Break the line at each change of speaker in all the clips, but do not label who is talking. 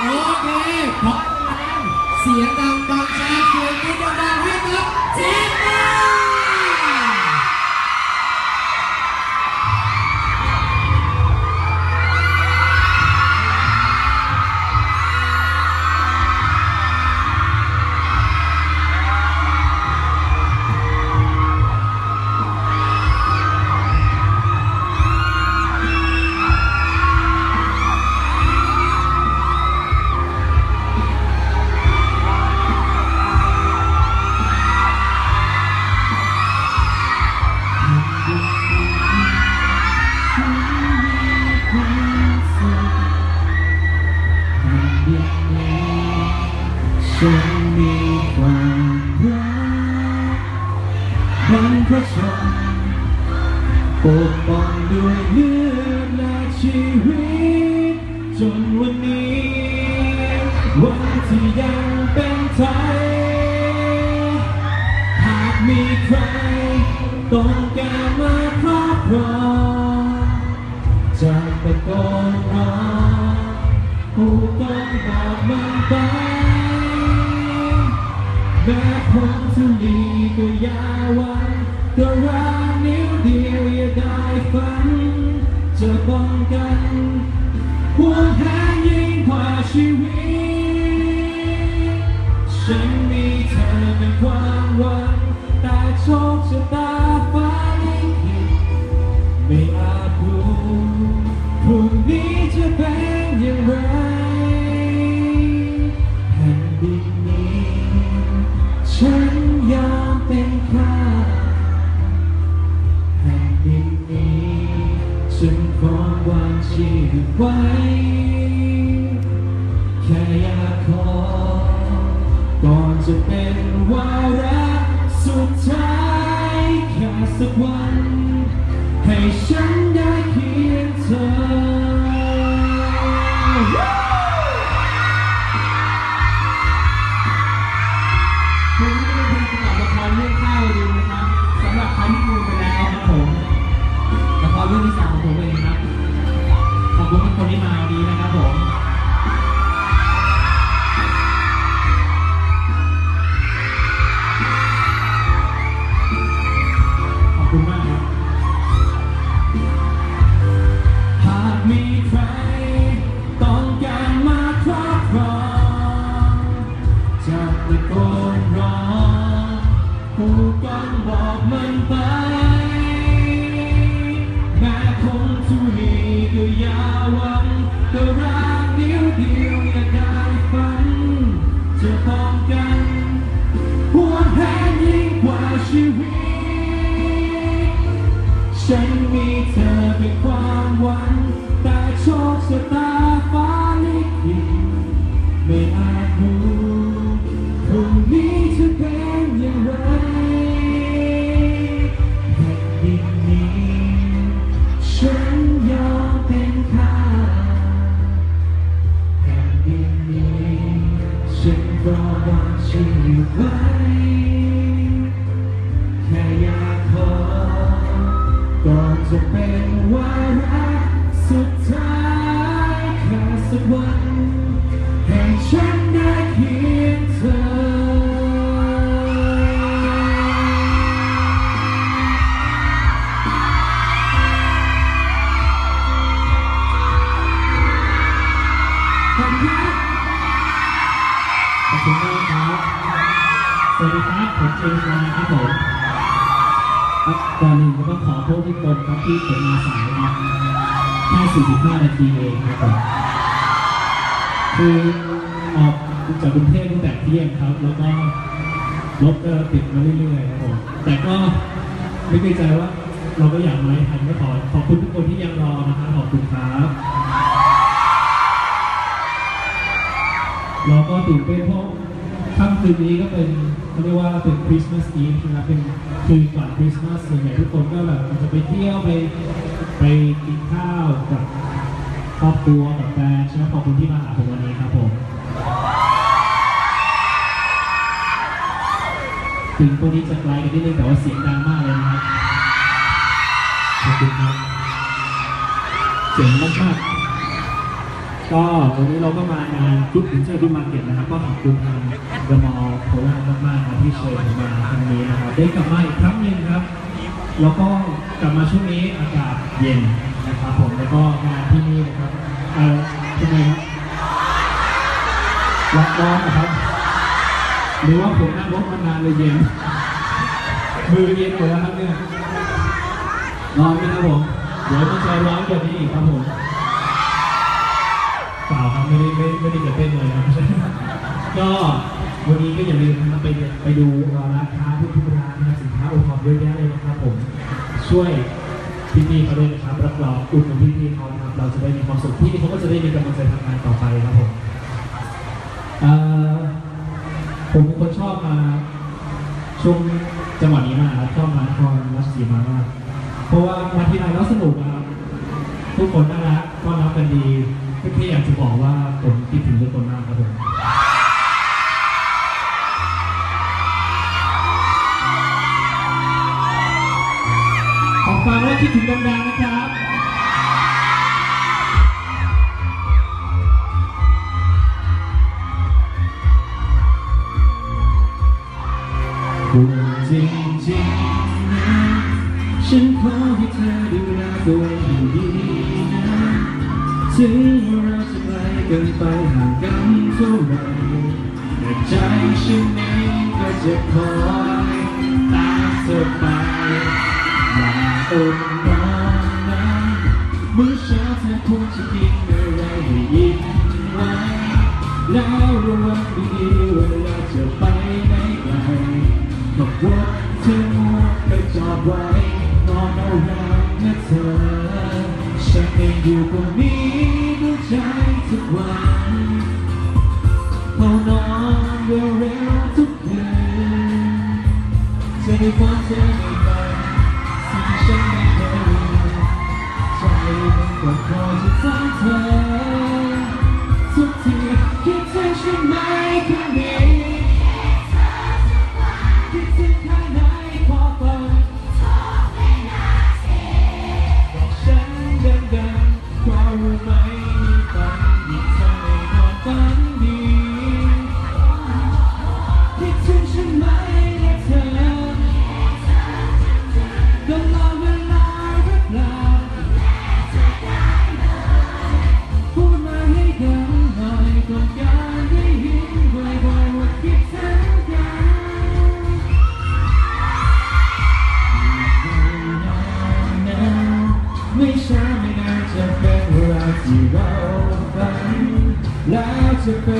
โอเคพร้อมแล้วเสียงดัง
ไป ใครต้องการมาครอบครองจะตะโกนร้องผู้ต้องบอกมันไปแม้พ้นทุลีก็อย่าหวันก็รักนิ้วเดียวอย่าได้ฝัน จะป้องกันห่วงแหนยิ่งกว่าชีวิต ฉันมีเธอเป็นความหวัง โก่อนหนึ่ง
ก็
ต้องขอโทษทุกคนครับที่ผมมาสายครับแค่45นาทีเองครับคือออกจากกรุงเทพตั้งแต่เที่ยงครับ แล้วก็รถก็ติดมาเรื่อยๆครับผมแต่ก็ไม่ในใจว่าเราก็อยากมาให้ทันก็ขอขอบคุณทุกคนที่ยังรอนะครับขอบคุณครับเราก็ตื่นเต้นเพราะค่ำคืนนี้ก็เป็น เขาเรียกว่าเป็นคริสต์มาสอีฟนะครับเป็นคืนก่อนคริสต์มาสส่วนใหญ่ทุกคนก็แบบจะไปเที่ยวไปไปกินข้าวกับครอบครัวกับแฟนใช่ไหมขอบคุณที่มาหาผมวันนี้ครับผมถึงตัวนี้จะไกลกันนิดนึงแต่ว่าเสียงดังมากเลยนะครับขอบคุณครับเจ๋งมากๆ ก็วันนี้เราก็มางานกรุ๊ปอินเตอร์กรุ๊ปมาร์เก็ตนะครับ ก็ขอบคุณทางเดอะมอลล์โคราชมากๆครับที่เชิญมมาครั้งนี้นะครับได้กลับมาอีกครั้งหนึ่งครับ แล้วก็กลับมาช่วงนี้อากาศเย็นนะครับผมแล้วก็งานที่นี่นะครับเอ่อทำไมครับร้อนร้อนนะครับหรือว่าผมนั่งรถมานานเลยเย็นมือเย็นหมดแล้วครับเนี่ยร้อนไหมครับผมเดี๋ยวมันจร้อนกว่านี้อีกครับผม เปล่าครับไม่ได้ไม่ไม่ได้จะเต้นเลยนะก็วันนี้ก็อย่าลืมนะครับไปไปดูร้านค้าทุกทุกร้านนะครับสินค้าอุปกรณ์เยอะแยะเลยนะครับผมช่วยพี่ๆเขาด้วยนะครับรับรองอุดหนุนพี่ๆเขานะครับเราจะได้มีความสุขพี่เขาก็จะได้มีกำลังใจทำงานต่อไปครับผมผมเป็นคนชอบมาช่วงจังหวะนี้มากชอบมานครราชสีมามากเพราะว่ามาที่ไรแล้วสนุกนะครับทุกคนน่ารักต้อนรับกันดี แค่อยากจะบอกว่าผมคิดถึงทุกคนมากครับผมขอฟังว่าคิดถึงดังๆนะครับ อย่าอดนอนนะเมื่อเช้าเธอคงจะกินอะไรให้ยิ้มไว้แล้วระวังดีๆเวลาจะไปไหนไกลกับรถเธอมัวไปจอดไว้นอนเอาแรงนะเธอฉันเองอยู่ตรงนี้ด้วยใจทุกวันเขานอนเร็วๆทุกคืนจะได้ฟัง มันก็คอ ได้ยินบ่อยๆว่าคิดถึงกันไม่ช้าไม่นานจะเป็นเวลาที่เราฝันแล้วจะเป็น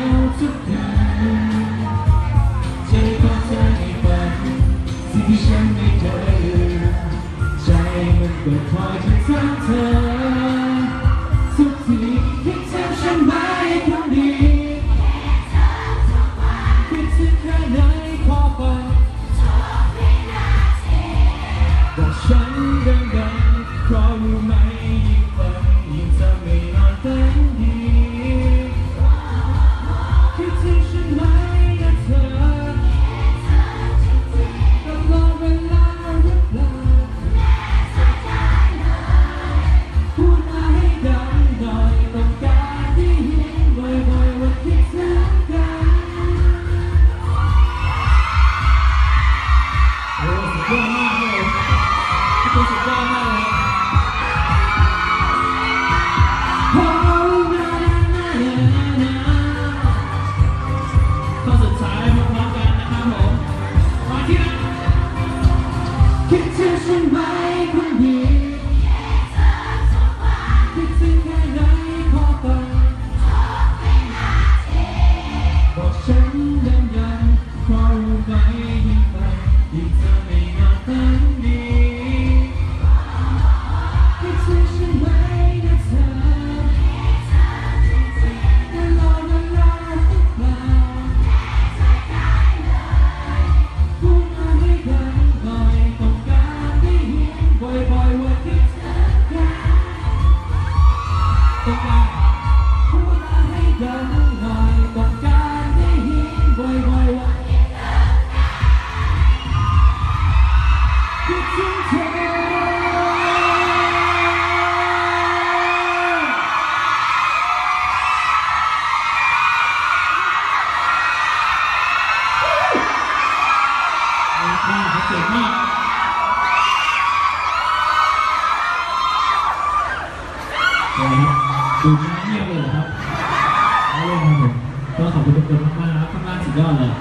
เ Thank you. ก็ขอบคุณมากๆนะครับข้างล่างสุดยอดเลย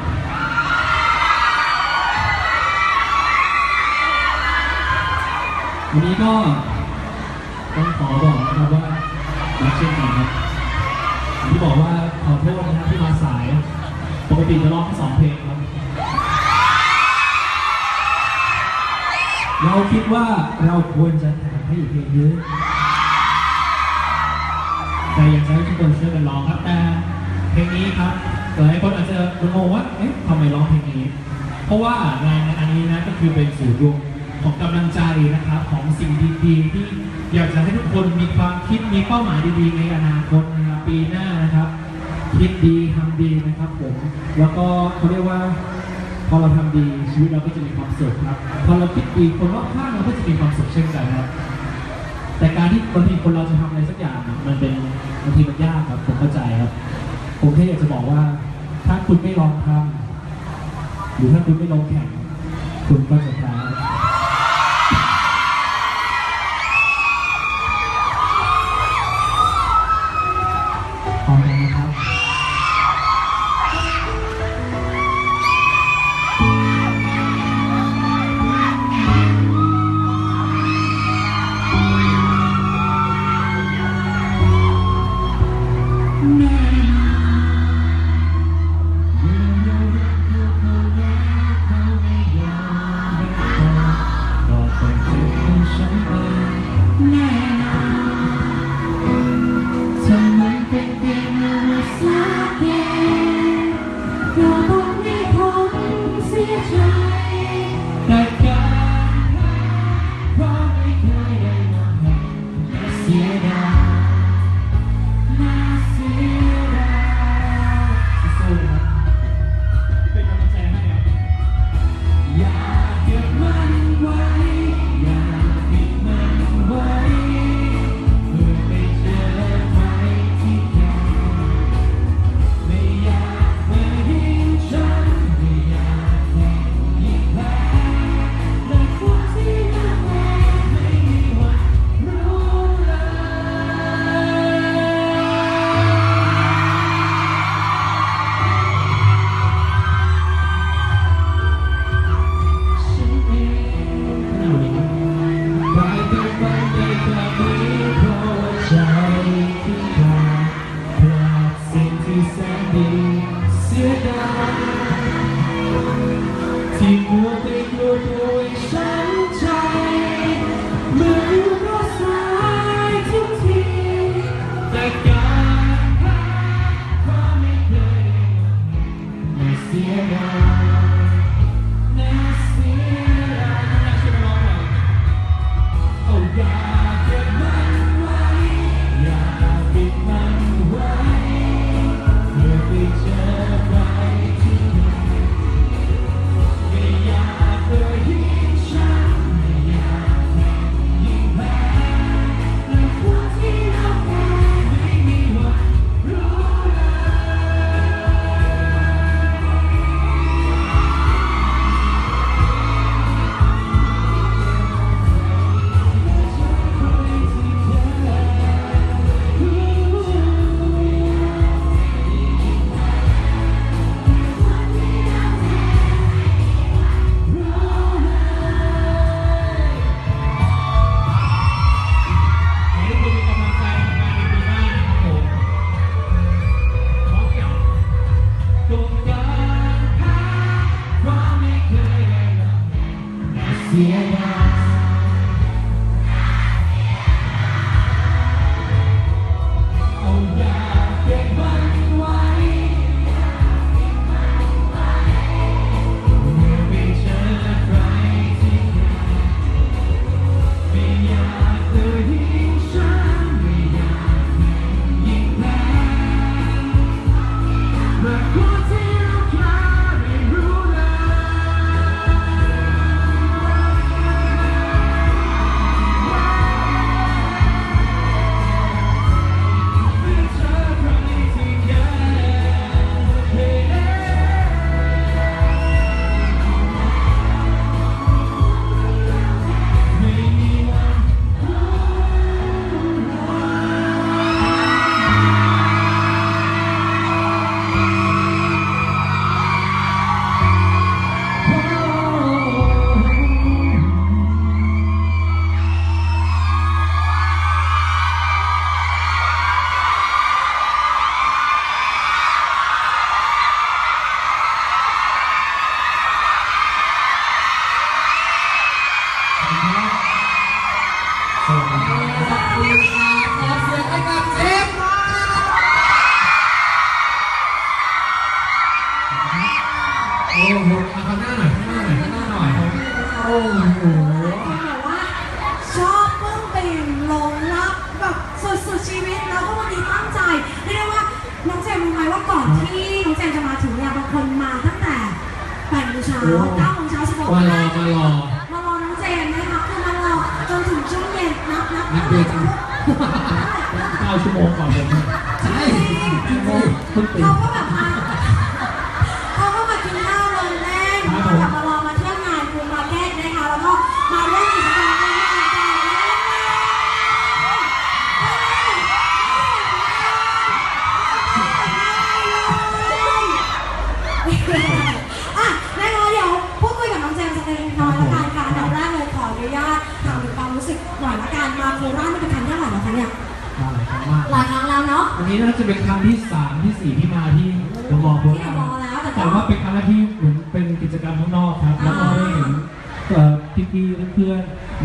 วันนี้ก็ต้องขอบอกนะครับว่ารักเช่นกันครับอย่างที่บอกว่าขอโทษนะครับที่มาสายปกติจะร้องแค่สองเพลงครับเราคิดว่าเราควรจะแต่งให้อีกเพลงเยอะแต่อยากให้ทุกคนช่วยกันร้องครับแต่เพลงนี้ครับ หลายคนอาจจะงงว่า เอ๊ะทำไมร้องเพลงนี้ เพราะว่างานในอันนี้นะก็คือเป็นศูนย์รวมของกำลังใจนะครับของสิ่งดีๆที่อยากจะให้ทุกคนมีความคิดมีเป้าหมายดีๆ ในอนาคตนะครับปีหน้านะครับ คิดดีทำดีนะครับผมแล้วก็เขาเรียกว่า พอเราทำดีชีวิตเราก็จะมีความสุขครับพอเราคิดดีคนรอบข้างเราก็จะมีความสุขเช่นกันครับแต่การที่บางทีคนเราจะทำอะไรสักอย่างมันเป็นบางทีมันยากครับผมเข้าใจครับ ผมแค่อยากจะบอกว่า ถ้าคุณไม่ลองทำหรือถ้าคุณไม่ลงแข่งคุณก็จะพ้พ ด อ้โหเอาขาหน้าหน่อยหน้าหน่อยหน้าหน่อยโอ้โหเขาบอว่าชอบปลื้มปริ่มหลงรักแบบสุดๆชี
วิตแล้วก็วันนี้ตั้งใจเรียกได้ว่าน้งเจมรู้ไหมว่าก่อนที่น้งเจมจะมาถึงเนี่ยบางคนมาตั้งแต่แปดเช้า
Wow.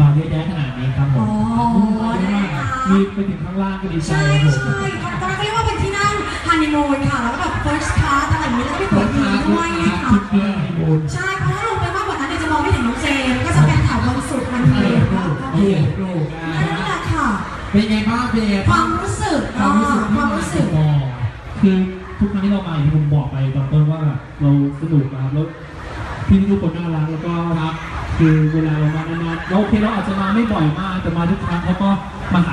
มาเยอะแยะขนาดนี้ครับผมเยอะมากมีไปถึงข้างล่างก็ดีใจ
ใช่
ครับผม
ใช่ตอนนั้นเขาเรียกว่าเป็นที่นั่งฮันนีมูนค่ะ แล้วก็แบบ first class อะไรอย่างนี้แล้วก็มีเปิดทีด้วยนะคะ
ชุดเพื่อนที่บูน
ใช่ เพราะถ้าลงไปมากกว่านั้นเนี่ยจะมองไม่เห็นน้องเจมส์ก็จะเป็นแถวบนสุดมัน
ๆ
เอง
โอ้โหโอ้โห
นั่นแหละค่ะ
เป็นไงบ้างเป็นไง
ค
บ้าวา
งมรู้สึก
ความรู้สึก
ความรู้สึก
อ๋อคือทุกครั้งที่เรามาอย่างที่ผมบอกไปตอนต้นว่าเราสนุกนะครับแล้วพี่ทุกคนน่ารักแล้วก็ครับ คือเวลาเรามานานๆเราโอเคเราอาจจะมาไม่บ่อยมากแต่มาทุกครั้งเขาก็มาหา